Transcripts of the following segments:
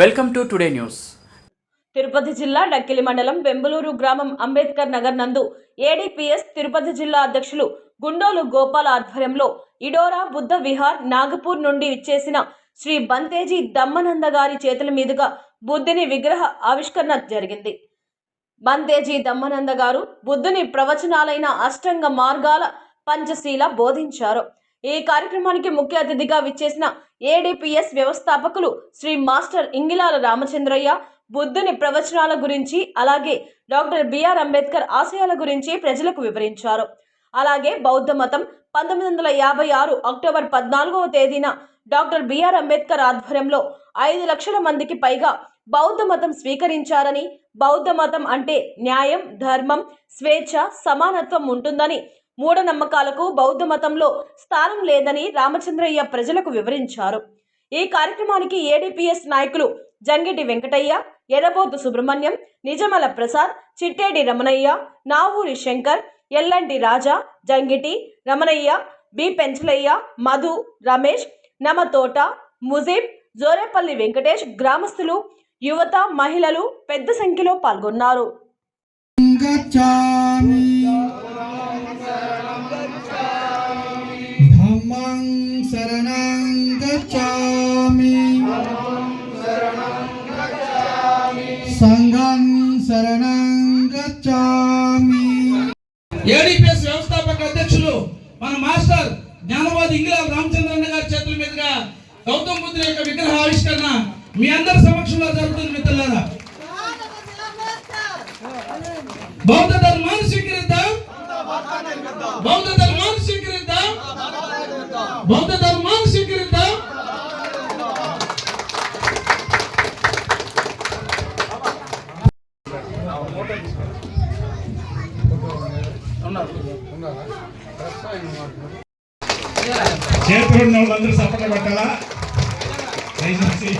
Welcome to today news. Tirupati జిల్లా డక్కిలి మండలం బెంబలూరు గ్రామం అంబేద్కర్ నగర్ నందు ఏడీపీఎస్ తిరుపతి జిల్లా అధ్యక్షులు గుండోలు గోపాల్ ఆధ్వర్యంలో ఇడోరా బుద్ధ విహార్ నాగపూర్ నుండి ఇచ్చేసిన శ్రీ బంతేజీ దమ్మనంద గారి చేతుల మీదుగా బుద్ధుని విగ్రహ ఆవిష్కరణ జరిగింది. బంతేజీ దమ్మనంద గారు బుద్ధుని ప్రవచనాలైన అష్టంగ మార్గాల పంచశీల బోధించారు. ఈ కార్యక్రమానికి ముఖ్య అతిథిగా విచ్చేసిన ఏడిపిఎస్ వ్యవస్థాపకులు శ్రీ మాస్టర్ ఇంగిలాల రామచంద్రయ్య బుద్ధుని ప్రవచనాల గురించి అలాగే డాక్టర్ బిఆర్ అంబేద్కర్ ఆశయాల గురించి ప్రజలకు వివరించారు. అలాగే బౌద్ధ మతం పంతొమ్మిది వందల యాభై ఆరు అక్టోబర్ పద్నాలుగవ తేదీన డాక్టర్ బిఆర్ అంబేద్కర్ ఆధ్వర్యంలో ఐదు లక్షల మందికి పైగా బౌద్ధ మతం స్వీకరించారని బౌద్ధ మతం అంటే న్యాయం ధర్మం స్వేచ్ఛ సమానత్వం ఉంటుందని మూఢనమ్మకాలకు బౌద్ధ మతంలో స్థానం లేదని రామచంద్రయ్య ప్రజలకు వివరించారు. ఈ కార్యక్రమానికి ఏడీపీఎస్ నాయకులు జంగిటి వెంకటయ్య ఎర్రబోతు సుబ్రహ్మణ్యం నిజమల ప్రసాద్ చిట్టేడి రమణయ్య నావూరి శంకర్ ఎల్లంటి రాజా జంగిటి రమణయ్య బి. పెంచలయ్య మధు రమేష్ నమతోట ముజీబ్ జోరేపల్లి వెంకటేష్ గ్రామస్తులు యువత మహిళలు పెద్ద సంఖ్యలో పాల్గొన్నారు. गच्छामि सङ्घं शरणं गच्छामि ఏడీపీఎస్ వ్యవస్థాపక అధ్యక్షులు మన మాస్టర్ జ్ఞానవాది ఇంగిలాల రామచంద్రన్న గారి చేతుల మీదుగా గౌతమ్ బుద్ధుని యొక్క విగ్రహ ఆవిష్కరణ మీ అందరి సమక్షంలో జరుగుతుంది మిత్రులారా బౌద్ధ ధర్మాన్ని స్వీకరిద్దాం బౌద్ధ ధర్మాన్ని స్వీకరిద్దాం బౌద్ధ ధర్మాన్ని చేతులు ఉన్న వాళ్ళందరూ సపోర్ట్ పెట్టాలా దయచేసి.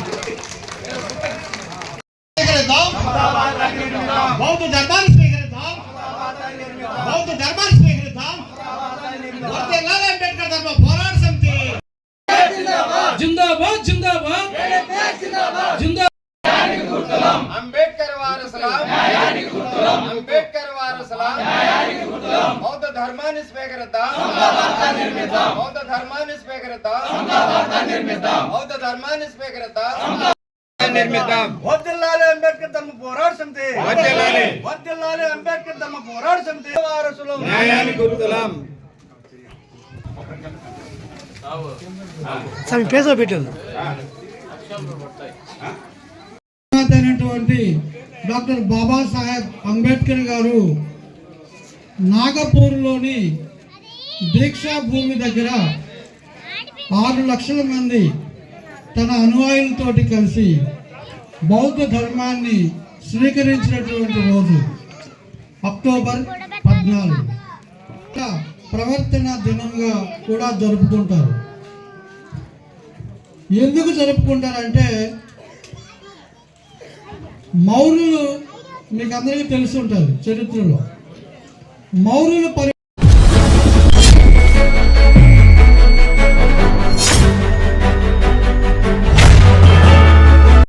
బౌద్ధ ధర్మాన్ని స్వీకరిద్దాం. బౌద్ధ ధర్మాన్ని స్వీకరిద్దాం. వర్ధిల్లాలి అంబేద్కర్ ధర్మ పోరాట సమితి. జిందాబాద్ జిందాబాద్. జిందాబాద్. అంబేద్కర్ వారసులం వారసులం బౌద్ధ ధర్మాన్ని స్వీకరిద్దాం బౌద్ధ ధర్మాన్ని స్వీకరిద్దాం బౌద్ధ ధర్మాన్ని స్వీకరిద్దాం నిర్మిద్దాం అంబేద్కర్ ధర్మ పోరాట సమితి వర్ధిల్లాలి. వర్ధిల్లాలి అంబేద్కర్ ధర్మ పోరాట సమితి వారసులు న్యాయానికి గుర్తులం అయినటువంటి డాక్టర్ బాబాసాహెబ్ అంబేద్కర్ గారు నాగపూర్లోని దీక్షా భూమి దగ్గర ఆరు లక్షల మంది తన అనుయాయులతోటి కలిసి బౌద్ధ ధర్మాన్ని స్వీకరించినటువంటి రోజు అక్టోబర్ పద్నాలుగు. ప్రవర్తన దినంగా కూడా జరుపుకుంటారు. ఎందుకు జరుపుకుంటారంటే మౌర్యులు మీకు అందరికీ తెలిసి ఉంటారు చరిత్రలో. మౌర్యుల పరి